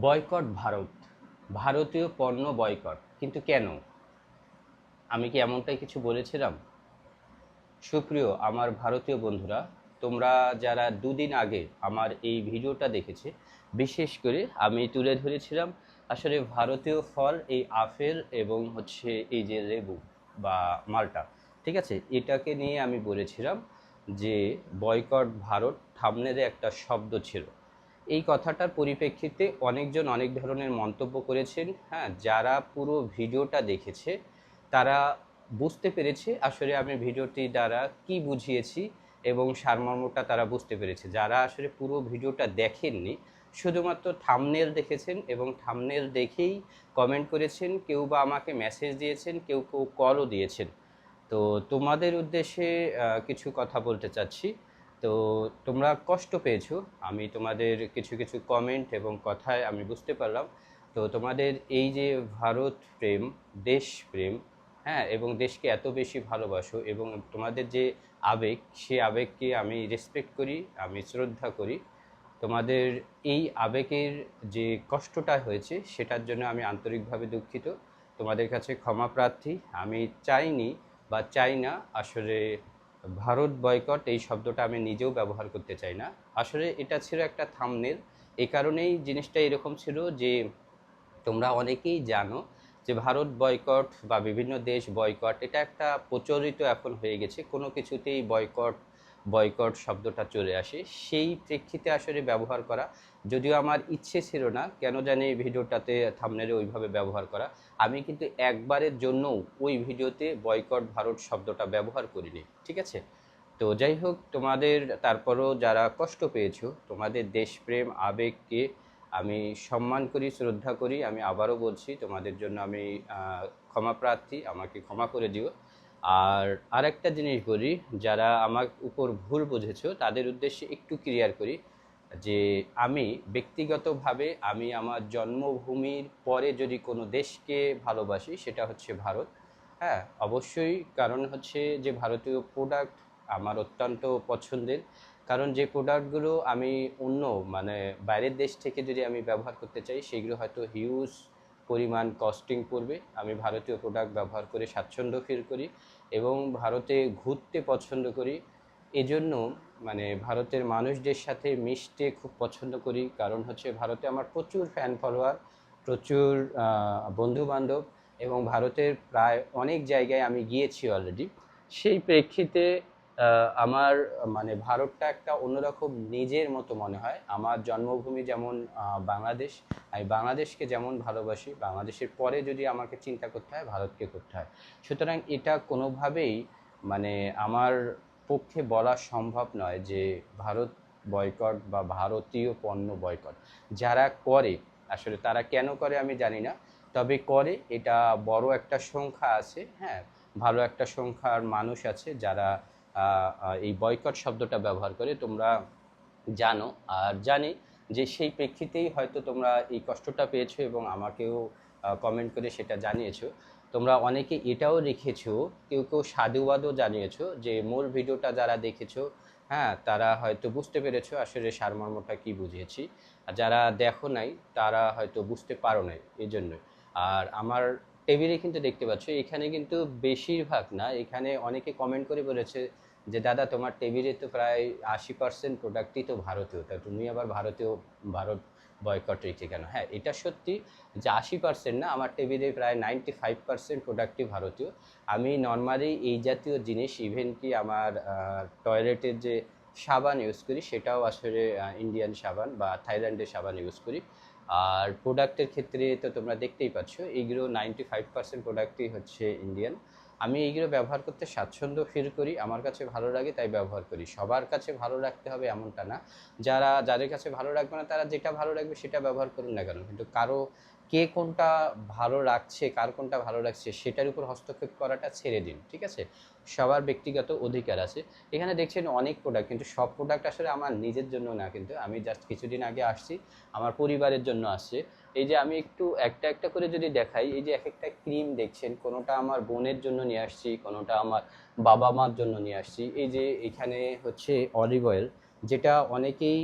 Boycott Bharat. ভারতীয় পণ্য boycott. কিন্তু কেন? আমি কি এমনটাই কিছু বলেছিলাম? সুপ্রিয়, আমার ভারতীয় বন্ধুরা, তোমরা যারা দুদিন আগে আমার এই ভিডিওটা দেখেছে, বিশেষ করে আমি তুলে ধরেছিলাম আসলে ভারতীয় ফল, এই আপেল এবং হচ্ছে এই যে লেবু বা মালটা, ঠিক আছে? এটাকে নিয়ে আমি বলেছিলাম যে বয়কট ভারত থামনেরে একটা শব্দ ছিল। এই কথাটার পরিপ্রেক্ষিতে অনেকজন অনেক ধরনের মন্তব্য করেছেন। হ্যাঁ যারা পুরো ভিডিওটা দেখেছে, তারা বুঝতে পেরেছে আসলে আমি ভিডিওটি দ্বারা কি বুঝিয়েছি এবং সারমর্মটা তারা বুঝতে পেরেছে। যারা আসলে পুরো ভিডিওটা দেখেননি, শুধুমাত্র থামনেল দেখেছেন এবং থামনেল দেখেই কমেন্ট করেছেন, কেউ বা আমাকে মেসেজ দিয়েছেন, কেউ কেউ কলও দিয়েছেন। তো তোমাদের উদ্দেশ্যে কিছু কথা বলতে চাচ্ছি। তো তোমরা কষ্ট পেয়েছ। আমি তোমাদের কিছু কিছু কমেন্ট এবং কথায় আমি বুঝতে পারলাম। তো তোমাদের এই যে ভারত প্রেম, দেশ প্রেম হ্যাঁ এবং দেশকে এত বেশি ভালোবাসো এবং তোমাদের যে আবেগ, সে আবেগকে আমি রেসপেক্ট করি, আমি শ্রদ্ধা করি। তোমাদের এই আবেগের যে কষ্টটা হয়েছে, সেটার জন্য আমি আন্তরিকভাবে দুঃখিত। তোমাদের কাছে ক্ষমা প্রার্থী। আমি চাইনি বা চাই না, আসলে ভারত বয়কট এই শব্দটা আমি নিজেও ব্যবহার করতে চাই না। আসলে এটা ছিল একটা থামনেল এ কারণেই জিনিসটা এরকম ছিল যে, তোমরা অনেকেই জানো যে, ভারত বয়কট বা বিভিন্ন দেশ বয়কট এটা একটা প্রচলিত এখন হয়ে গেছে। কোনো কিছুতেই বয়কট বয়কট শব্দটা চলে আসে। সেই প্রেক্ষিতে আসলে ব্যবহার করা। যদিও আমার ইচ্ছে ছিল না, কেন জানি এই ভিডিওটাতে থামনেলে ওইভাবে ব্যবহার করা। আমি কিন্তু একবারের জন্যও ওই ভিডিওতে বয়কট ভারত শব্দটা ব্যবহার করিনি, ঠিক আছে? তো যাই হোক, তোমাদের, তারপরও যারা কষ্ট পেয়েছ, তোমাদের দেশপ্রেম, আবেগকে আমি সম্মান করি, শ্রদ্ধা করি। আমি আবারও বলছি, তোমাদের জন্য আমি ক্ষমা প্রার্থী। আমাকে ক্ষমা করে দিও। আর আরেকটা জিনিস বলি, যারা আমার উপর ভুল বুঝেছ, তাদের উদ্দেশ্যে একটু ক্লিয়ার করি যে আমি ব্যক্তিগতভাবে আমি আমার জন্মভূমির পরে যদি কোনো দেশকে ভালোবাসি, সেটা হচ্ছে ভারত। হ্যাঁ অবশ্যই কারণ হচ্ছে যে ভারতীয় প্রোডাক্ট আমার অত্যন্ত পছন্দের। কারণ যে প্রোডাক্টগুলো আমি অন্য মানে বাইরের দেশ থেকে যদি আমি ব্যবহার করতে চাই, সেগুলো হয়তো হিউজ পরিমাণ কস্টিং পড়বে। আমি ভারতীয় প্রোডাক্ট ব্যবহার করে স্বাচ্ছন্দ্য ফিল করি এবং ভারতে ঘুরতে পছন্দ করি। এজন্য মানে ভারতের মানুষদের সাথে মিশতে খুব পছন্দ করি। কারণ হচ্ছে ভারতে আমার প্রচুর ফ্যান ফলোয়ার প্রচুর বন্ধু বান্ধব এবং ভারতের প্রায় অনেক জায়গায় আমি গিয়েছি অলরেডি সেই প্রেক্ষিতে আমার মানে ভারতটা একটা অন্যরকম নিজের মতো মনে হয়। আমার জন্মভূমি যেমন বাংলাদেশ, আমি বাংলাদেশকে যেমন ভালোবাসি, বাংলাদেশের পরে যদি আমাকে চিন্তা করতে হয়, ভারতকে করতে হয়। সুতরাং এটা কোনোভাবেই মানে আমার পক্ষে বলা সম্ভব নয় যে ভারত বয়কট বা ভারতীয় পণ্য বয়কট। যারা করে, আসলে তারা কেন করে আমি জানি না। তবে করে, এটা বড় একটা সংখ্যা আছে হ্যাঁ ভালো একটা সংখ্যার মানুষ আছে যারা এই বয়কট শব্দটা ব্যবহার করে তোমরা জানো আর জানি যে সেই প্রেক্ষিতেই হয়তো তোমরা এই কষ্টটা পেয়েছ এবং আমাকেও কমেন্ট করে সেটা জানিয়েছো। তোমরা অনেকে এটাও লিখেছো কেউ কেউ সাধুবাদও জানিয়েছো যে মূল ভিডিওটা যারা দেখেছ হ্যাঁ তারা হয়তো বুঝতে পেরেছ আসলে সারমর্মটা কি বুঝিয়েছি। আর যারা দেখো নাই, তারা হয়তো বুঝতে পারো নাই এই জন্যই। আর আমার টেবিলে কিন্তু দেখতে পাচ্ছ, এখানে কিন্তু বেশিরভাগ না, এখানে অনেকে কমেন্ট করে বলেছে যে, দাদা, তোমার টেবিলে তো প্রায় আশি পার্সেন্ট প্রোডাক্টই তো ভারতীয়, তা তুমি আবার ভারতীয়, ভারত বয়কট রেখে কেন? হ্যাঁ এটা সত্যি যে, আশি পার্সেন্ট না, আমার টেবিলে প্রায় নাইনটি ফাইভ পার্সেন্ট প্রোডাক্টই ভারতীয়। আমি নর্মালি এই জাতীয় জিনিস ইভেন কি আমার টয়লেটের যে সাবান ইউজ করি, সেটাও আসলে ইন্ডিয়ান সাবান বা থাইল্যান্ডের সাবান ইউজ করি। আর প্রোডাক্টের ক্ষেত্রে তো তোমরা দেখতেই পাচ্ছ এইগুলো নাইনটি ফাইভ পার্সেন্ট প্রোডাক্টই হচ্ছে ইন্ডিয়ান আমি এইগুলো ব্যবহার করতে স্বাচ্ছন্দ্য ফিল করি, আমার কাছে ভালো লাগে তাই ব্যবহার করি। সবার কাছে ভালো রাখতে হবে এমনটা না। যারা, যাদের কাছে ভালো লাগবে না, তারা যেটা ভালো লাগবে সেটা ব্যবহার করুন না কেন। কিন্তু কারও কে কোনটা ভালো লাগছে কার কোনটা ভালো লাগছে সেটার উপর হস্তক্ষেপ করাটা ছেড়ে দিন, ঠিক আছে? সবার ব্যক্তিগত অধিকার আছে। এখানে দেখছেন অনেক প্রোডাক্ট কিন্তু সব প্রোডাক্ট আসলে আমার নিজের জন্য না, কিন্তু আমি জাস্ট কিছুদিন আগে আসছি, আমার পরিবারের জন্য আসছে। এই যে আমি একটু একটা একটা করে যদি দেখাই, এই যে এক একটা ক্রিম দেখছেন, কোনোটা আমার বোনের জন্য নিয়ে আসছি, কোনোটা আমার বাবা মার জন্য নিয়ে আসছি। এই যে এখানে হচ্ছে অলিভ অয়েল যেটা অনেকেই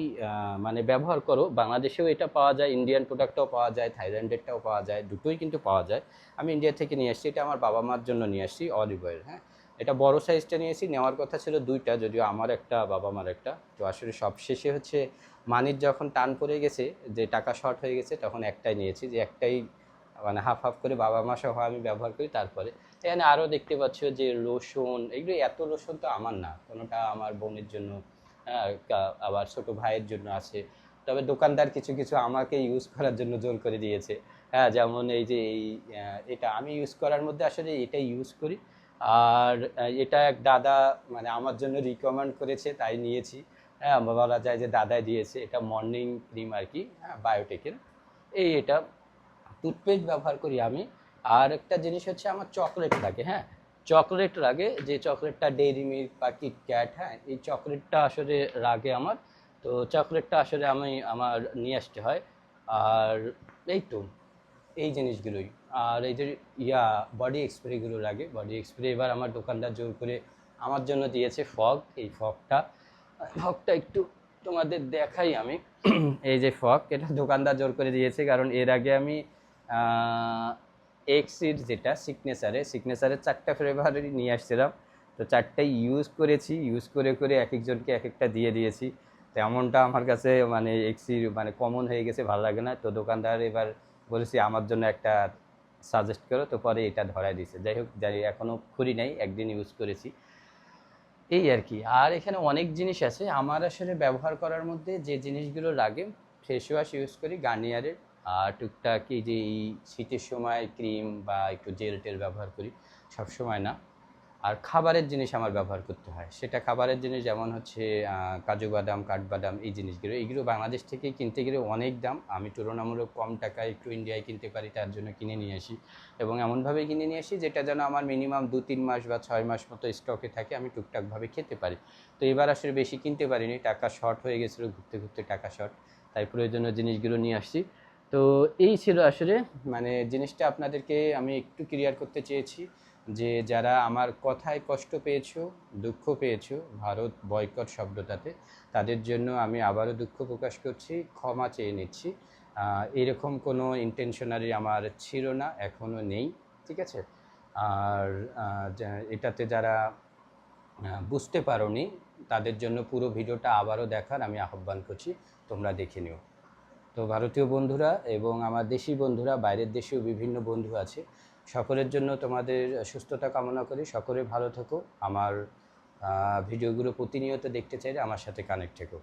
মানে ব্যবহার করো, বাংলাদেশেও এটা পাওয়া যায় ইন্ডিয়ান প্রোডাক্টটাও পাওয়া যায় থাইল্যান্ডেরটাও পাওয়া যায়, দুটোই কিন্তু পাওয়া যায়। আমি ইন্ডিয়া থেকে নিয়ে আসছি, এটা আমার বাবা মার জন্য নিয়ে আসছি অলিভ অয়েল হ্যাঁ। এটা বড় সাইজটা নিয়েছি নেওয়ার কথা ছিল দুইটা, যদিও আমার একটা, বাবা মার একটা। তো আসলে সব শেষে হচ্ছে মানির যখন টান পড়ে গেছে, যে টাকা শর্ট হয়ে গেছে, তখন একটাই নিয়েছি, যে একটাই মানে হাফ হাফ করে বাবা মা সহ আমি ব্যবহার করি তারপরে। এখানে আরও দেখতে পাচ্ছ যে লোশন এগুলো এত লোশন তো আমার না, কোনোটা আমার বোনের জন্য আবার ছোট ভাইয়ের জন্য আছে। তবে দোকানদার কিছু কিছু আমাকে ইউজ করার জন্য জোর করে দিয়েছে। হ্যাঁ যেমন এই যে এই এটা আমি ইউজ করার মধ্যে আসলে এটা ইউজ করি। আর এটা এক দাদা মানে আমার জন্য রিকমেন্ড করেছে, তাই নিয়েছি। হ্যাঁ বলা যায় যে দাদাই দিয়েছে। এটা মর্নিং ক্রিম আর কি হ্যাঁ বায়োটেকের এই এটা টুথপেস্ট ব্যবহার করি আমি। আর একটা জিনিস হচ্ছে আমার চকলেট লাগে হ্যাঁ চকলেট লাগে যে চকলেটটা ডেইরি মিল্ক বা কিটক্যাট হ্যাঁ এই চকলেটটা আসলে লাগে আমার। তো চকলেটটা আসলে আমি আমার নিয়ে আসতে হয়। আর এই তো, এই জিনিসগুলোই। আর এই যে, ইয়া বডি স্প্রেগুলো লাগে। বডি স্প্রে এবার আমার দোকানদার জোর করে আমার জন্য দিয়েছে ফগ, এই ফগটা। ফগটা একটু তোমাদের দেখাই আমি। এই যে ফগ, এটা দোকানদার জোর করে দিয়েছে। কারণ এর আগে আমি এক্সির যেটা সিগনেচারে সিগনেচারের চারটা ফ্লেভারই নিয়ে আসছিলাম। তো চারটাই ইউজ করেছি ইউজ করে করে এক একজনকে এক একটা দিয়ে দিয়েছি। তেমনটা আমার কাছে মানে এক্সির মানে কমন হয়ে গেছে, ভালো লাগে না। তো দোকানদার এবার বলেছি, আমার জন্য একটা সাজেস্ট করো। তো পরে এটা ধরাই দিয়েছে। যাই হোক, যাই এখনও খুলি নাই, একদিন ইউজ করেছি। এই আর কি। আর এখানে অনেক জিনিস আছে। আমার আসলে ব্যবহার করার মধ্যে যে জিনিসগুলো লাগে ফেস ওয়াশ ইউজ করি, গার্নিয়ারের। আর টুকটাক এই যে এই শীতের সময় ক্রিম বা একটু জেল টেল ব্যবহার করি, সব সময় না। আর খাবারের জিনিস আমার ব্যবহার করতে হয়। সেটা খাবারের জিনিস যেমন হচ্ছে কাজু বাদাম, কাঠবাদাম এই জিনিসগুলো, এইগুলো বাংলাদেশ থেকে কিনতে গেলে অনেক দাম। আমি তুলনামূলক কম টাকায় একটু ইন্ডিয়ায় কিনতে পারি, তার জন্য কিনে নিয়ে আসি। এবং এমনভাবে কিনে নিয়ে আসি যেটা যেন আমার মিনিমাম দু তিন মাস বা ছয় মাস মতো স্টকে থাকে, আমি টুকটাকভাবে খেতে পারি। তো এবার আসলে বেশি কিনতে পারিনি, টাকা শর্ট হয়ে গেছিল, ঘুরতে ঘুরতে টাকা শর্ট তাই প্রয়োজনীয় জিনিসগুলো নিয়ে আসছি। তো এই ছিল আসলে মানে জিনিসটা আপনাদেরকে আমি একটু ক্লিয়ার করতে চেয়েছি যে যারা আমার কথায় কষ্ট পেয়েছ, দুঃখ পেয়েছ, ভারত বয়কট শব্দটাতে, তাদের জন্য আমি আবারও দুঃখ প্রকাশ করছি, ক্ষমা চেয়ে নিচ্ছি। এরকম কোনো ইন্টেনশনারি আমার ছিল না এখনও নেই, ঠিক আছে? আর এটাতে যারা বুঝতে পারোনি, তাদের জন্য পুরো ভিডিওটা আবারও দেখার আমি আহ্বান করছি, তোমরা দেখে নিও। তো ভারতীয় বন্ধুরা এবং আমার দেশি বন্ধুরা, বাইরের দেশেও বিভিন্ন বন্ধু আছে, সকলের জন্য তোমাদের সুস্থতা কামনা করি। সকলে ভালো থেকো। আমার ভিডিওগুলো প্রতিনিয়ত দেখতে চাইলে আমার সাথে কানেক্ট থেকো।